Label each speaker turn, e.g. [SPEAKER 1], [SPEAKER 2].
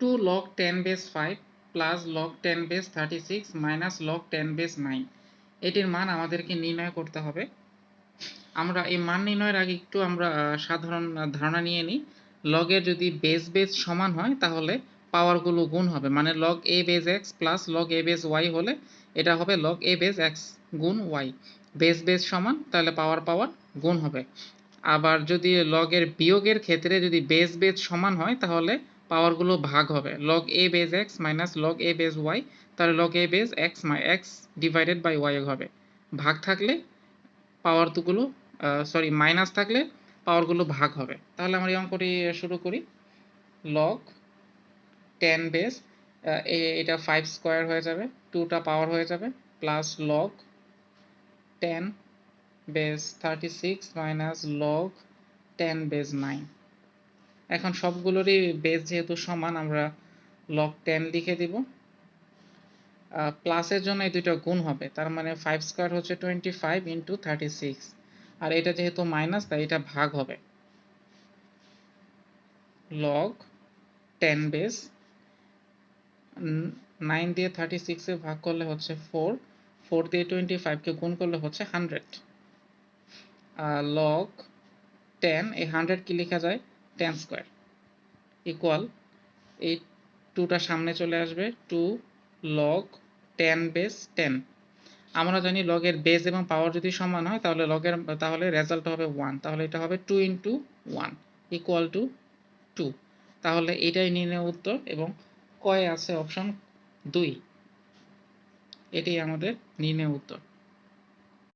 [SPEAKER 1] Two log ten base five plus log ten base thirty six minus log ten base nine এটির মান আমাদেরকে নির্ণয় করতে হবে। আমরা এই মান নির্ণয়ের আগে একটু আমরা সাধারণ ধারণা নিয়ে নিই। লগের যদি বেস বেস সমান হয়, তাহলে পাওয়ারগুলো গুণ হবে। মানে log a base x plus log a base y হলে এটা হবে লগ এ বেস এক্স গুণ ওয়াই বেস বেস সমান, তাহলে পাওয়ার পাওয়ার গুণ হবে। আবার যদি লগের বিয়োগের ক্ষেত্রে যদি বেস বেস সমান হয়, তাহলে পাওয়ারগুলো ভাগ হবে। Log a base x minus log a base y তাহলে log a base x my x divided by y হবে। ভাগ থাকলে পাওয়ার পাওয়ারগুলো সরি মাইনাস থাকলে পাওয়ারগুলো ভাগ হবে। তাহলে আমরা এই অঙ্কটি শুরু করি। লগ টেন বেস এটা ফাইভ স্কোয়ার হয়ে যাবে। টুটা পাওয়ার হয়ে যাবে। Plus log ten base thirty six minus log ten base nine এখন সবগুলোরই বেস যেহেতু সমান, আমরা লগ টেন লিখে দিব। প্লাসের জন্য এই দুইটা গুণ হবে, তার মানে ফাইভ স্কোয়ার হচ্ছে twenty five into thirty six আর এটা যেহেতু মাইনাস তাই এটা ভাগ হবে। লগ টেন বেস নাইন দিয়ে থার্টি সিক্সে ভাগ করলে হচ্ছে ফোর ফোর দিয়ে টোয়েন্টি ফাইভকে গুণ করলে হচ্ছে হান্ড্রেড লগ টেন এই হান্ড্রেড কি লেখা যায়? টেন স্কোয়ার ইকুয়াল এই টুটা সামনে চলে আসবে two log ten base ten আমরা জানি লগের বেস এবং পাওয়ার যদি সমান হয়, তাহলে লগের তাহলে রেজাল্ট হবে ওয়ান তাহলে এটা হবে two into one equal to two তাহলে এটাই নির্ণয় উত্তর এবং কয়ে আছে অপশন দুই। এটাই আমাদের নির্ণয় উত্তর।